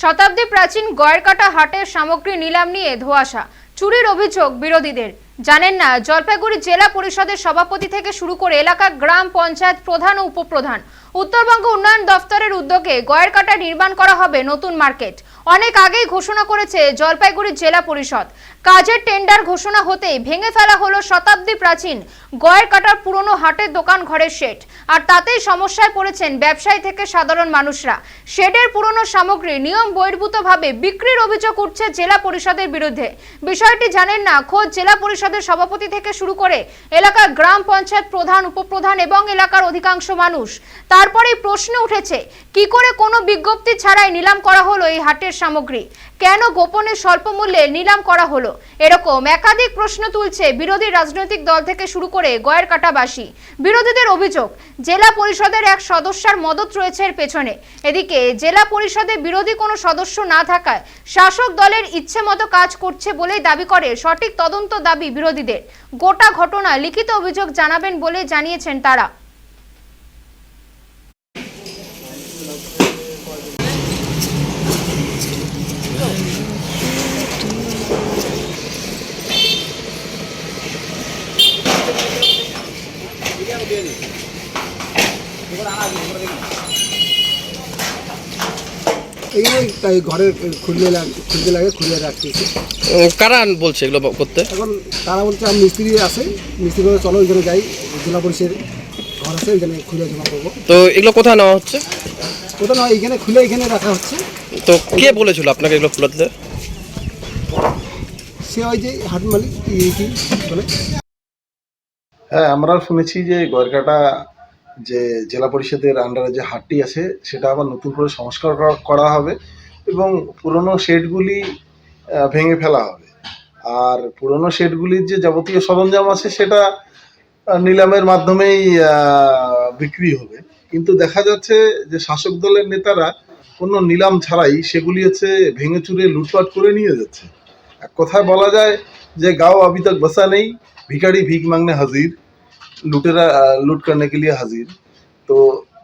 শতাব্দী প্রাচীন গয়েরকাটা হাটের সামগ্রী নিলাম নিয়ে ধোয়াশা, চুরির অভিযোগ বিরোধীদের। জানেন না, জলপাইগুড়ি জেলা পরিষদের সভাপতি থেকে শুরু করে এলাকা গ্রাম পঞ্চায়েত প্রধান ও উপপ্রধান। উত্তরবঙ্গ উন্নয়ন দফতরের উদ্যোগে গয়েরকাটা নির্মাণ করা হবে নতুন মার্কেট। অনেক আগেই ঘোষণা করেছে জলপাইগুড়ি জেলা পরিষদ। কাজের টেন্ডার ঘোষণা হতেই ভেঙে ফেলা হলো শতাব্দী প্রাচীন গয়ের কাটার পুরনো হাটের দোকান ঘরের শেড। আর তাতেই সমস্যায় পড়েছেন ব্যবসায়ী থেকে সাধারণ মানুষরা। শেডের পুরনো সামগ্রী নিয়ম বহির্ভূতভাবে বিক্রির অভিযোগ উঠছে জেলা পরিষদের বিরুদ্ধে। বিষয়টি জানেন না, খোদ জেলা পরিষদের সভাপতি থেকে শুরু করে এলাকার গ্রাম পঞ্চায়েত প্রধান, উপপ্রধান এবং এলাকার অধিকাংশ মানুষ। তারপরেই প্রশ্ন উঠেছে, কি করে কোনো বিজ্ঞপ্তি ছাড়াই নিলাম করা হলো এই হাটের সামগ্রী। কেন গোপনে স্বল্প মূল্যে নিলাম করা হলো? এরকম একাধিক প্রশ্ন তুলছে বিরোধী রাজনৈতিক দল থেকে শুরু করে গয়ের কাটাবাসী বিরোধীদের অভিযোগ, জেলা পরিষদের এক সদস্যার মদত রয়েছে এর পেছনে। এদিকে, জেলা পরিষদে বিরোধী কোনো সদস্য না থাকায় শাসক দলের ইচ্ছে মতো কাজ করছে বলেই দাবি করে সঠিক তদন্ত দাবি বিরোধীদের। গোটা ঘটনা লিখিত অভিযোগ জানাবেন বলে জানিয়েছেন তারা। এই তাই ঘরের খুললে লাগ- খুলতে লাগে খুলে রাখতেছি কারা বলছে এগুলো করতে? এখন তারা বলছে আমি মিস্ত্রি আছে মিস্ত্রি করে চলো ওইখানে যাই। জেলা পরিষদের ঘর আছে ওইখানে খুলে জমা করব। তো এগুলো কোথায় নেওয়া হচ্ছে? ওটা না এইখানে খুলে এখানে রাখা হচ্ছে। তো কে বলেছিল আপনাকে এগুলো খোলাতে? সে ওই যে হাট মালিক কি বলে? হ্যাঁ আমরাও শুনেছি যে গয়েরকাটা যে জেলা পরিষদের আন্ডারে যে হাটটি আছে, সেটা আবার নতুন করে সংস্কার করা- হবে এবং পুরনো শেডগুলি ভেঙে ফেলা হবে। আর পুরনো শেডগুলির যে যাবতীয় সরঞ্জাম আছে, সেটা নিলামের মাধ্যমেই বিক্রি হবে। কিন্তু দেখা যাচ্ছে যে শাসক দলের নেতারা কোনো নিলাম ছাড়াই সেগুলি হচ্ছে ভেঙে চুরে লুটপাট করে নিয়ে যাচ্ছে। এক কথায় বলা যায় যে গাও আবি তক বসা নেই ভিখারি ভিক মাংনে হাজির, লুটেরা লুট করনে কে লিয়ে হাজির। তো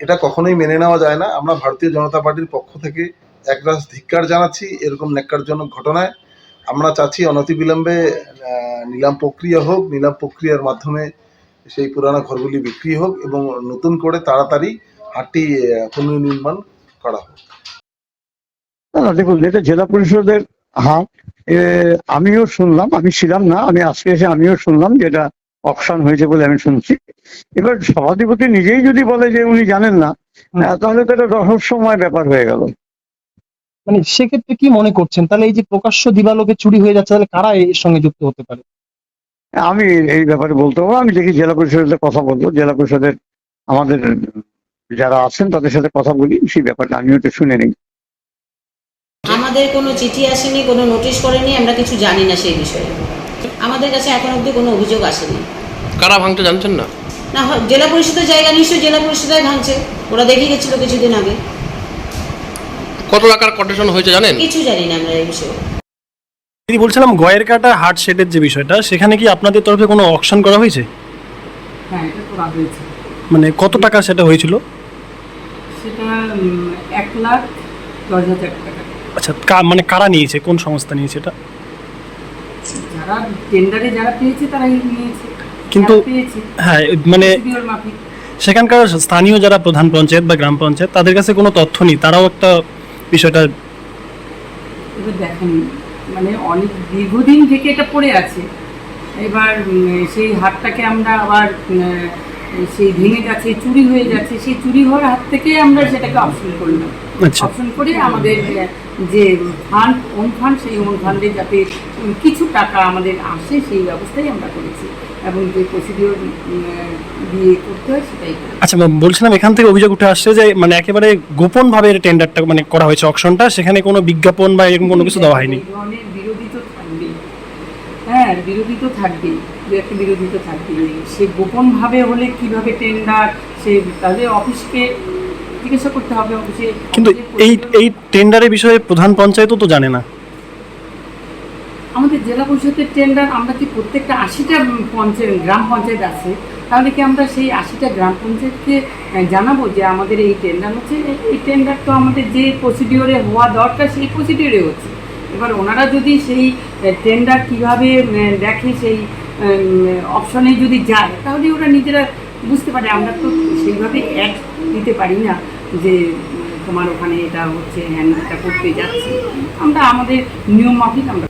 এটা কখনোই মেনে নেওয়া যায় না। আমরা ভারতীয় জনতা পার্টির পক্ষ থেকে একরাশ ধিক্কার জানাচ্ছি, এরকম ন্যাক্কারজনক ঘটনায়। আমরা চাচ্ছি অনতিবিলম্বে নিলাম প্রক্রিয়া হোক, নিলাম প্রক্রিয়ার মাধ্যমে সেই পুরানো ঘরগুলি বিক্রি হোক এবং নতুন করে তাড়াতাড়ি হাটটি পুনর্নির্মাণ করা হোক। দেখুন, এটা জেলা পরিষদের হাট আমিও শুনলাম আমি ছিলাম না আমি আজকে এসে আমিও শুনলাম যে এটা অপশন হয়েছে বলে আমি শুনছি। এবার সভাধিপতি নিজেই যদি বলে যে উনি জানেন না তাহলে তো এটা রহস্যময় ব্যাপার হয়ে গেল। মানে সেক্ষেত্রে কি মনে করছেন? তাহলে এই যে প্রকাশ্য দিবালোকে চুরি হয়ে যাচ্ছে তাহলে কারা এর সঙ্গে যুক্ত হতে পারে? আমি এই ব্যাপারে বলতে পারব আমি দেখি জেলা পরিষদের কথা বলব। জেলা পরিষদের আমাদের যারা আছেন তাদের সাথে কথা বলি সেই ব্যাপারটা আমিও একটু শুনে নিই। আমাদের কোনো চিঠি আসেনি কোনো নোটিশ করেনি আমরা কিছু জানি না সেই বিষয়ে। আমাদের কাছে এখন অবধি কোনো অভিযোগ আসেনি। কারা ভাঙতে জানছেন না? না হয় জেলা পরিষদের জায়গা নিশ্চয়ই জেলা পরিষদায় ভাঙছে। ওরা দেখে গেছিল কিছুদিন আগে। কত টাকার কটেশন হয়েছে জানেন? কিছু জানি না আমরা এই বিষয়ে। দিদি বলছিলাম গয়ের কাটা হাট শেডের যে বিষয়টা সেখানে কি আপনাদের তরফে কোনো অকশন করা হয়েছে? হ্যাঁ এটা করা হয়েছে। মানে কত টাকা সেটা হয়েছিল? সেটা এক লাখ দশ হাজার টাকা। আচ্ছা মানে কারা নিয়েছে? কোন সংস্থা নিয়েছে এটা? যারা টেন্ডারে যারা পেয়েছে তারাই নিয়েছে। কিন্তু- হ্যাঁ মানে সেখানকার স্থানীয় যারা প্রধান পঞ্চায়েত বা গ্রাম পঞ্চায়েত তাদের কাছে কোনো তথ্য নেই। তারাও একটা বিষয়টা দেখেন মানে অনেক দীর্ঘদিন থেকে এটা পড়ে আছে। এবার সেই হাতটাকে আমরা আবার সেই ভেঙে যাচ্ছে চুরি হয়ে যাচ্ছে সেই চুরি হওয়ার হাত থেকে আমরা সেটাকে অপশন করলাম অপশন করে আমাদের যে ফান্ড ওন ফান্ড সেই ওন ফান্ডে যাতে কিছু টাকা আমাদের আসে সেই ব্যবস্থাই আমরা করেছি। এবং যে প্রসিডিওর দিয়ে করতে হয় সেটাই আচ্ছা বলছিলাম এখান থেকে অভিযোগ উঠে আসছে যে মানে একেবারে গোপন ভাবে টেন্ডারটা মানে করা হয়েছে অকশনটা সেখানে কোনো বিজ্ঞাপন বা এরকম কোনো কিছু দেওয়া হয়নি? ধরনের বিরোধী তো থাকবেই। হ্যাঁ বিরোধী তো থাকবেই। দু একটা বিরোধী তো থাকবেই সে গোপনভাবে হলে কীভাবে টেন্ডার সে তাদের অফিসকে জিজ্ঞাসা করতে হবে অফিসে কিন্তু এই এই টেন্ডারের বিষয়ে প্রধান পঞ্চায়েতও তো জানে না। আমাদের জেলা পরিষদের টেন্ডার আমরা কি প্রত্যেকটা আশিটা পঞ্চায়েত গ্রাম পঞ্চায়েত আছে? তাহলে কি আমরা সেই আশিটা গ্রাম পঞ্চায়েতকে জানাব যে আমাদের এই টেন্ডার হচ্ছে? এই- এই টেন্ডার তো আমাদের যে প্রসিডিওরে হওয়া দরকার সেই প্রসিডিওরে হচ্ছে। এবার ওনারা যদি সেই টেন্ডার কীভাবে দেখে সেই অপশনে যদি যায়, তাহলে ওরা নিজেরা বুঝতে পারে। আমরা তো সেইভাবে অ্যাড দিতে পারি না যে, তোমার ওখানে এটা হচ্ছে হ্যান্ড এটা করতে যাচ্ছি। আমরা আমাদের নিয়ম মাফিক আমরা